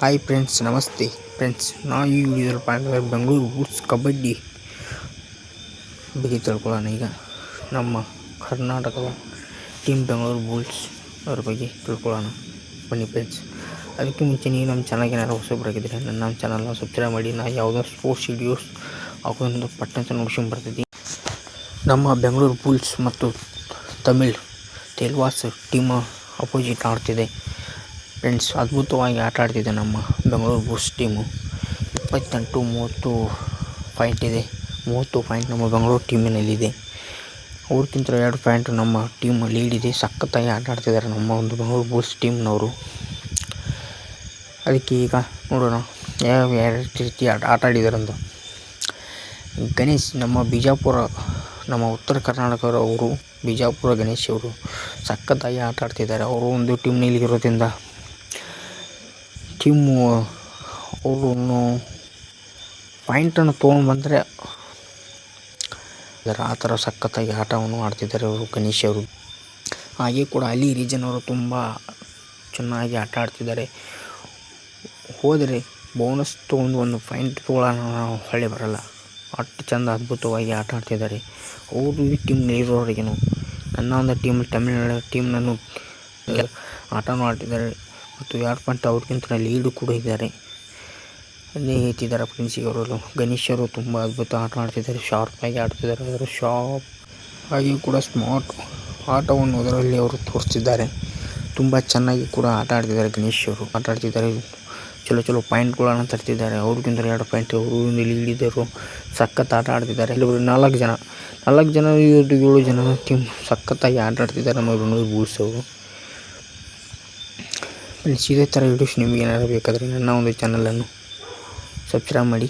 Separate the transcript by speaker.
Speaker 1: Hi friends ನಮಸ್ತೆ friends ನಾವು ಈ ವಿಡಿಯೋದಲ್ಲಿ ಪಾಯಿಂಟ್ ಬೆಂಗಳೂರು ಬೂಟ್ಸ್ ಕಬಡ್ಡಿ ಬಗ್ಗೆ ತಿಳ್ಕೊಳ್ಳೋಣ ಈಗ. ನಮ್ಮ ಕರ್ನಾಟಕದ ಟೀಮ್ ಬೆಂಗಳೂರು ಬುಲ್ಸ್ ಅವ್ರ ಬಗ್ಗೆ ತಿಳ್ಕೊಳ್ಳೋಣ. ಬನ್ನಿ ಫ್ರೆಂಡ್ಸ್ ಅದಕ್ಕೆ ಮುಂಚೆ ನೀವು ನಮ್ಮ ಚಾನಲ್ಗೆ ಏನಾದ್ರು ಹೊಸಬ್ರಾಗಿದ್ದರೆ ನನ್ನ ನಮ್ಮ ಚಾನಲ್ನ ಸಬ್ಸ್ಕ್ರೈಬ್ ಮಾಡಿ. ನಾ ಯಾವುದೋ ಸ್ಪೋರ್ಟ್ಸ್ ವಿಡಿಯೋಸ್ ಹಾಕೋದ್ರಿಂದ ಪಟ್ಟಣ ನೋಡ್ಸ್ಕೊಂಡು ಬರ್ತೈತಿ ನಮ್ಮ ಬೆಂಗಳೂರು ಬುಲ್ಸ್ ಮತ್ತು ತಮಿಳ್ ತೆಲ್ವಾಸ್ ಟೀಮ್ ಅಪೋಸಿಟ್ ಆಡ್ತಿದೆ. ಫ್ರೆಂಡ್ಸ್ ಅದ್ಭುತವಾಗಿ ಆಟ ಆಡ್ತಿದೆ ನಮ್ಮ ಬೆಂಗಳೂರು ಬುಲ್ಸ್ ಟೀಮು ಇಪ್ಪತ್ತೆಂಟು, ಮೂವತ್ತು ಪಾಯಿಂಟ್ ಇದೆ. ಮೂವತ್ತು ಪಾಯಿಂಟ್ ನಮ್ಮ ಬೆಂಗಳೂರು ಟೀಮಿನಲ್ಲಿದೆ ಅವ್ರಿಗಿಂತ ಎರಡು ಪಾಯಿಂಟ್ ನಮ್ಮ ಟೀಮ್ ಲೀಡ್ ಇದೆ. ಸಖತ್ತಾಗಿ ಆಟ ಆಡ್ತಿದ್ದಾರೆ ನಮ್ಮ ಒಂದು ಬೆಂಗಳೂರು ಬುಲ್ಸ್ ಟೀಮ್ನವರು ಅದಕ್ಕೆ ಈಗ ನೋಡೋಣ. ಯಾವ ಯಾವ ರೀತಿ ಆಟ ಆಟ ಗಣೇಶ್, ನಮ್ಮ ಬಿಜಾಪುರ, ನಮ್ಮ ಉತ್ತರ ಕರ್ನಾಟಕದವರು, ಬಿಜಾಪುರ ಗಣೇಶ್ ಅವರು ಸಖತ್ತಾಗಿ ಆಟ ಆಡ್ತಿದ್ದಾರೆ. ಅವರು ಒಂದು ಟೀಮ್ನಲ್ಲಿ ಇರೋದ್ರಿಂದ ಟೀಮು ಅವರು ಪಾಯಿಂಟನ್ನು ತೊಗೊಂಡು ಬಂದರೆ ಆ ಥರ ಸಖತ್ತಾಗಿ ಆಟವನ್ನು ಆಡ್ತಿದ್ದಾರೆ ಅವರು, ಗಣೇಶ್ ಅವರು. ಹಾಗೆ ಕೂಡ ಅಲಿ ರೀಜನ್ ಅವರು ತುಂಬ ಚೆನ್ನಾಗಿ ಆಟ ಆಡ್ತಿದ್ದಾರೆ. ಹೋದರೆ ಬೋನಸ್ ತೊಗೊಂಡು ಒಂದು ಪಾಯಿಂಟ್ ತೊಗೊಳ್ಳೋಣ ನಾವು ಬರಲ್ಲ. ಅಷ್ಟು ಚೆಂದ ಅದ್ಭುತವಾಗಿ ಆಟ ಆಡ್ತಿದ್ದಾರೆ. ಅವರು ಈ ಟೀಮ್ನಲ್ಲಿರೋರಿಗೇನು ನನ್ನ ಒಂದು ಟೀಮ್ ತಮಿಳ್ನಾಡು ಟೀಮ್ನನ್ನು ಆಟನೂ ಆಡ್ತಿದ್ದಾರೆ. ಮತ್ತು ಎರಡು ಪಾಯಿಂಟ್ ಅವ್ರಿಗಿಂತ ಲೀಡು ಕೂಡ ಇದ್ದಾರೆ. ಅಲ್ಲೇ ಹೇಳ್ತಿದ್ದಾರೆ ಪ್ರಿನ್ಸಿಗೆ ಅವರು ಗಣೇಶ್ ಅವರು ತುಂಬ ಅದ್ಭುತ ಆಟ ಆಡ್ತಿದ್ದಾರೆ ಶಾರ್ಪಾಗಿ ಆಡ್ತಿದ್ದಾರೆ. ಅದರ ಶಾಪ್ ಹಾಗೆ ಕೂಡ ಸ್ಮಾರ್ಟ್ ಆಟವನ್ನು ಅದರಲ್ಲಿ ಅವರು ತೋರಿಸ್ತಿದ್ದಾರೆ. ತುಂಬ ಚೆನ್ನಾಗಿ ಕೂಡ ಆಟ ಆಡ್ತಿದ್ದಾರೆ ಗಣೇಶ್ ಅವರು. ಆಟ ಆಡ್ತಿದ್ದಾರೆ. ಚಲೋ ಚಲೋ ಪಾಯಿಂಟ್ಗಳನ್ನು ತರ್ತಿದ್ದಾರೆ. ಅವ್ರಿಗಿಂತ ಎರಡು ಪಾಯಿಂಟ್ ಅವರು ಲೀಡಿದ್ದರು ಸಖತ್ ಆಟ ಆಡ್ತಿದ್ದಾರೆ. ಇಲ್ಲಿ ನಾಲ್ಕು ಜನ ನಾಲ್ಕು ಜನ, ಏಳು ಜನ ಟೀಮ್ ಸಖತ್ತಾಗಿ ಆಟ ಆಡ್ತಿದ್ದಾರೆ ನಮ್ಮ ಬೆಂಗಳೂರು ಬುಲ್ಸ್ ಅವರು. ಫ್ರೆಂಡ್ಸ್ ಇದೇ ಥರ ವೀಡಿಯೋಸ್ ನಿಮಗೆ ಏನಾದರೂ ಬೇಕಾದರೆ ನನ್ನ ಒಂದು ಚಾನಲನ್ನು ಸಬ್ಸ್ಕ್ರೈಬ್ ಮಾಡಿ.